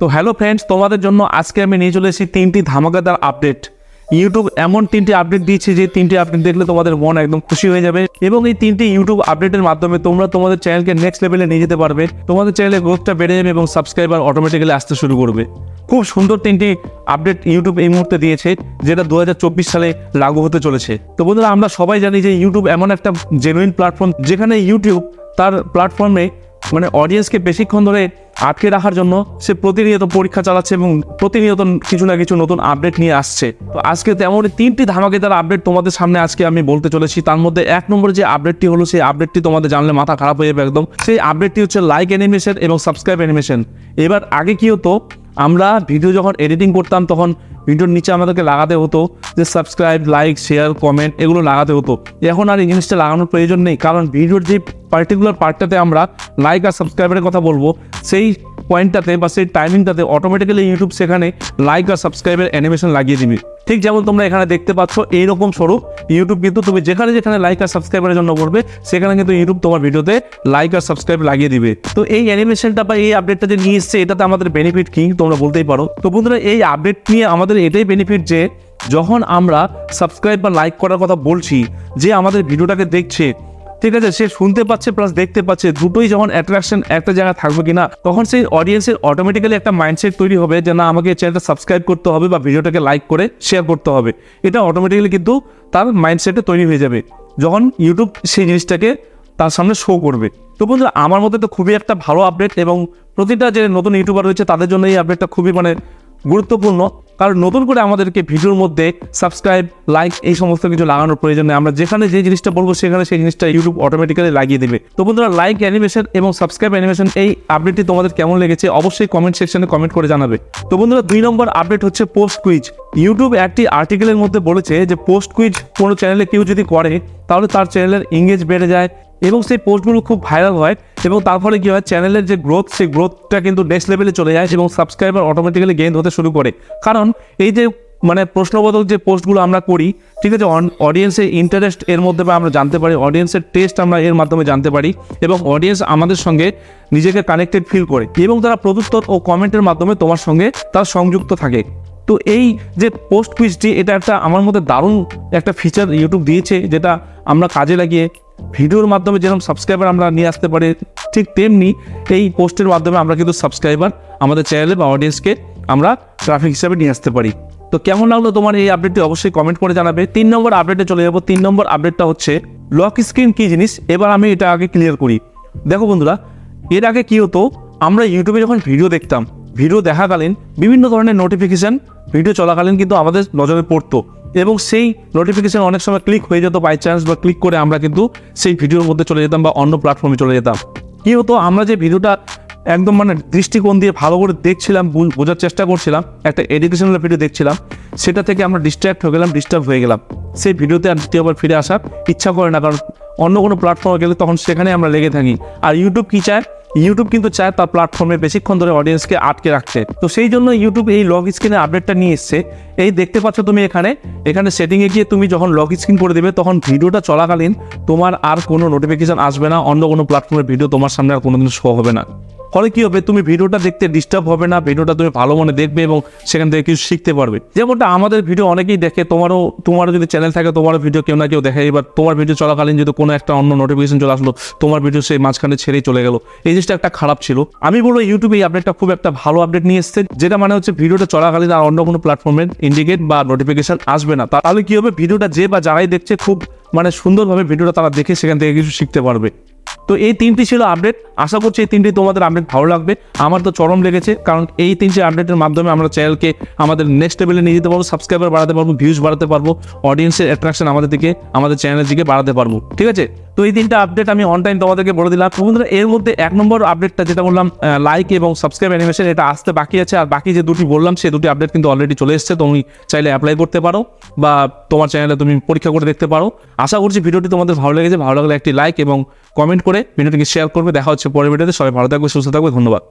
তো hello friends, তোমাদের জন্য আজকে আমি নিয়ে চলে এসেছি তিনটি ধামাকাদার আপডেট। ইউটিউব এমন তিনটি আপডেট দিয়েছে যে তিনটি আপডেট দেখলে তোমাদের মন একদম খুশি হয়ে যাবে। এবং এই তিনটি ইউটিউব আপডেটের মাধ্যমে তোমরা তোমাদের চ্যানেলকে নেক্সট লেভেলে নিয়ে যেতে পারবে। তোমাদের চ্যানেলের গ্রোথটা বেড়ে যাবে এবং সাবস্ক্রাইবার অটোমেটিক্যালি আসতে শুরু করবে। খুব সুন্দর তিনটি আপডেট ইউটিউব এই মুহূর্তে দিয়েছে, যেটা দু হাজার চব্বিশ সালে লাগু হতে চলেছে। তো বন্ধুরা, আমরা সবাই জানি যে ইউটিউব এমন একটা জেনুইন প্ল্যাটফর্ম যেখানে ইউটিউব তার প্ল্যাটফর্মে মানে অডিয়েন্সকে বেশিক্ষণ ধরে আটকে রাখার জন্য সে প্রতিনিয়ত পরীক্ষা চালাচ্ছে এবং প্রতিনিয়ত কিছু না কিছু নতুন আপডেট নিয়ে আসছে। তো আজকে তেমনই তিনটি ধামাকেদার আপডেট তোমাদের সামনে আজকে আমি বলতে চলেছি। তার মধ্যে এক নম্বর যে আপডেটটি হলো, সেই আপডেটটি তোমাদের জানলে মাথা খারাপ হয়ে যাবে একদম। সেই আপডেটটি হচ্ছে লাইক অ্যানিমেশন এবং সাবস্ক্রাইব অ্যানিমেশন এবার আগে কি হতো, আমরা ভিডিও যখন এডিটিং করতাম, তখন ভিডিওর নিচে আমাদেরকে লাগাতে হতো যে সাবস্ক্রাইব লাইক শেয়ার কমেন্ট এগুলো লাগাতে হতো। এখন আর এই জিনিসটা লাগানোর প্রয়োজন নেই, কারণ ভিডিওর যে পার্টিকুলার পার্টটাতে আমরা লাইক আর সাবস্ক্রাইবের কথা বলব, সেই পয়েন্টটাতে বা সেই টাইমিংটাতে অটোমেটিক্যালি ইউটিউব সেখানে লাইক আর সাবস্ক্রাইবের অ্যানিমেশন লাগিয়ে দিবে। ঠিক যেমন তোমরা এখানে দেখতে পাচ্ছ, এইরকম স্বরূপ ইউটিউব কিন্তু তুমি যেখানে যেখানে লাইক আর সাবস্ক্রাইবের জন্য বলবে, সেখানে কিন্তু ইউটিউব তোমার ভিডিওতে লাইক আর সাবস্ক্রাইব লাগিয়ে দিবে। তো এই অ্যানিমেশনটা বা এই আপডেটটা যে নিয়ে এসছে, এটাতে আমাদের বেনিফিট কি তোমরা বলতেই পারো। তো বন্ধুরা, এই আপডেট নিয়ে আমাদের এটাই বেনিফিট যে যখন আমরা সাবস্ক্রাইব বা লাইক করার কথা বলছি, যে আমাদের ভিডিওটাকে দেখছে, ঠিক আছে, সে শুনতে পাচ্ছে প্লাস দেখতে পাচ্ছে, দুটোই যখন অ্যাট্রাকশন একটা জায়গায় থাকবে কিনা, তখন সেই অডিয়েন্সের অটোমেটিক্যালি একটা মাইন্ডসেট তৈরি হবে যে না, আমাকে চ্যানেলটা সাবস্ক্রাইব করতে হবে বা ভিডিওটাকে লাইক করে শেয়ার করতে হবে। এটা অটোমেটিক্যালি কিন্তু তার মাইন্ডসেটে তৈরি হয়ে যাবে। যখন ইউটিউব সেই জিনিসটাকে তার সামনে শো করবে। তো বন্ধুরা, আমার মতে তো খুবই একটা ভালো আপডেট এবং প্রতিটা যে নতুন ইউটিউবার রয়েছে, তাদের জন্য এই আপডেটটা খুবই মানে গুরুত্বপূর্ণ। কারণ নতুন করে আমাদেরকে ভিডিওর মধ্যে সাবস্ক্রাইব লাইক এই সমস্ত কিছু লাগানোর প্রয়োজন নেই। আমরা যেখানে যে জিনিসটা বলব সেখানে সেই জিনিসটা ইউটিউব অটোমেটিক্যালি লাগিয়ে দেবে। তো বন্ধুরা লাইক অ্যানিমেশন এবং সাবস্ক্রাইব অ্যানিমেশন এই আপডেটটি তোমাদের কেমন লেগেছে অবশ্যই কমেন্ট সেকশনে কমেন্ট করে জানাবে। তো বন্ধুরা, দুই নম্বর আপডেট হচ্ছে পোস্ট কুইজ ইউটিউব একটি আর্টিকেলের মধ্যে বলেছে যে পোস্ট কুইজ কোনো চ্যানেলে কেউ যদি করে, তাহলে তার চ্যানেলের এঙ্গেজ বেড়ে যায়। এবং সেই পোস্টগুলো খুব ভাইরাল হয় এবং তার ফলে কী হয় চ্যানেলের যে গ্রোথ সেই গ্রোথটা কিন্তু নেক্সট লেভেলে চলে যায় এবং সাবস্ক্রাইবার অটোমেটিক্যালি গেইন হতে শুরু করে। কারণ এই যে মানে প্রশ্নবোধক যে পোস্টগুলো আমরা করি, ঠিক আছে অডিয়েন্সের ইন্টারেস্ট এর মধ্যে বা আমরা জানতে পারি অডিয়েন্সের টেস্ট আমরা এর মাধ্যমে জানতে পারি এবং অডিয়েন্স আমাদের সঙ্গে নিজেকে কানেক্টেড ফিল করে এবং তারা প্রদুত্তর ও কমেন্টের মাধ্যমে তোমার সঙ্গে তার সংযুক্ত থাকে। তো এই যে পোস্ট কুইজটি এটা একটা আমার মধ্যে দারুণ একটা ফিচার ইউটিউব দিয়েছে, যেটা আমরা কাজে লাগিয়ে ভিডিওর মাধ্যমে যেরকম সাবস্ক্রাইবার আমরা নিয়ে আসতে পারি, ঠিক তেমনি এই পোস্টের মাধ্যমে আমরা কিন্তু সাবস্ক্রাইবার আমাদের চ্যানেলে বা অডিয়েন্সকে আমরা ট্রাফিক হিসাবে নিয়ে আসতে পারি। তো কেমন লাগল তোমার এই আপডেটটি অবশ্যই কমেন্ট করে জানাবে। তিন নম্বর আপডেটে চলে যাব। তিন নম্বর আপডেটটা হচ্ছে লক স্ক্রিন কী জিনিস? এবার আমি এটা আগে ক্লিয়ার করি। দেখো বন্ধুরা, এর আগে কী হতো, আমরা ইউটিউবে যখন ভিডিও দেখতাম ভিডিও দেখাকালীন বিভিন্ন ধরনের নোটিফিকেশান ভিডিও চলাকালীন কিন্তু আমাদের নজরে পড়তো। এবং সেই নোটিফিকেশান অনেক সময় ক্লিক হয়ে যেত বাই চান্স বা ক্লিক করে আমরা কিন্তু সেই ভিডিওর মধ্যে চলে যেতাম বা অন্য প্ল্যাটফর্মে চলে যেতাম। কী হতো, আমরা যে ভিডিওটা একদম মানে দৃষ্টিকোণ দিয়ে ভালো করে দেখছিলাম বোঝার চেষ্টা করছিলাম, একটা এডুকেশনাল ভিডিও দেখছিলাম, সেটা থেকে আমরা ডিস্ট্র্যাক্ট হয়ে গেলাম ডিস্টার্ব হয়ে গেলাম। সেই ভিডিওতে আর দ্বিতীয়বার ফিরে আসার ইচ্ছা করে না, কারণ অন্য কোনো প্ল্যাটফর্মে গেলে তখন সেখানে আমরা লেগে থাকি। আর ইউটিউব কী চায়? ইউটিউব কিন্তু চায় তার প্ল্যাটফর্মে বেশিক্ষণ ধরে অডিয়েন্সকে আটকে রাখতে। তো সেই জন্য ইউটিউব এই লগ স্ক্রিনের আপডেটটা নিয়ে এসছে। এই দেখতে পাচ্ছ তুমি এখানে এখানে সেটিংয়ে গিয়ে তুমি যখন লগ স্ক্রিন করে দেবে, তখন ভিডিওটা চলাকালীন তোমার আর কোনো নোটিফিকেশন আসবে না, অন্য কোনো প্ল্যাটফর্মের ভিডিও তোমার সামনে আর কোনোদিন শো হবে না। ফলে কি হবে? তুমি ভিডিওটা দেখতে ডিস্টার্ব হবে না, ভিডিওটা তুমি ভালো মনে দেখবে এবং সেখান থেকে কিছু শিখতে পারবে। যেমনটা আমাদের ভিডিও অনেকেই দেখে, তোমারও তোমারও যদি চ্যানেল থাকে, তোমারও ভিডিও কেউ না কেউ দেখে। এবার তোমার ভিডিও চলাকালীন যদি কোনো একটা অন্য নোটিফিকেশন চলে আসলো, তোমার ভিডিও সেই মাঝখানে ছেড়েই চলে গেল। এই জিনিসটা একটা খারাপ ছিল। আমি বলব ইউটিউবে এই আপডেটটা খুব একটা ভালো আপডেট নিয়ে এসছে, যেটা মানে হচ্ছে ভিডিওটা চলাকালীন আর অন্য কোনো প্ল্যাটফর্মে ইন্ডিকেট বা নোটিফিকেশন আসবে না। তাহলে কি হবে? ভিডিওটা যে বা যারাই দেখছে, খুব মানে সুন্দরভাবে ভিডিওটা তারা দেখে সেখান থেকে কিছু শিখতে পারবে। তো এই তিনটি ছিল আপডেট আশা করছি এই তিনটি তোমাদের আপডেট ভালো লাগবে। আমার তো চরম লেগেছে, কারণ এই তিনটি আপডেটের মাধ্যমে আমরা চ্যানেলকে আমাদের নেক্সট লেভেলে নিয়ে যেতে পারব সাবস্ক্রাইবার বাড়াতে পারব ভিউজ বাড়াতে পারব অডিয়েন্সের অ্যাট্রাকশন আমাদের দিকে, আমাদের চ্যানেলের দিকে বাড়াতে পারব। ঠিক আছে? তো এই তিনটা আপডেট আমি অন টাইম তোমাদেরকে বলে দিলাম। বন্ধুরা, এর মধ্যে এক নম্বর আপডেটটা যেটা বললাম লাইক এবং সাবস্ক্রাইব অ্যানিমেশন এটা আসতে বাকি আছে। আর বাকি যে দুটি বললাম সে দুটি আপডেট কিন্তু অলরেডি চলে এসেছে। তুমি চাইলে অ্যাপ্লাই করতে পারো বা তোমার চ্যানেলে তুমি পরীক্ষা করে দেখতে পারো। আশা করছি ভিডিওটি তোমাদের ভালো লেগেছে। ভালো লাগলে একটি লাইক এবং কমেন্ট করে ভিডিওটিকে শেয়ার করবে। দেখা হচ্ছে পরের ভিডিওতে। সবাই ভালো থাকবে, সুস্থ থাকবে। ধন্যবাদ।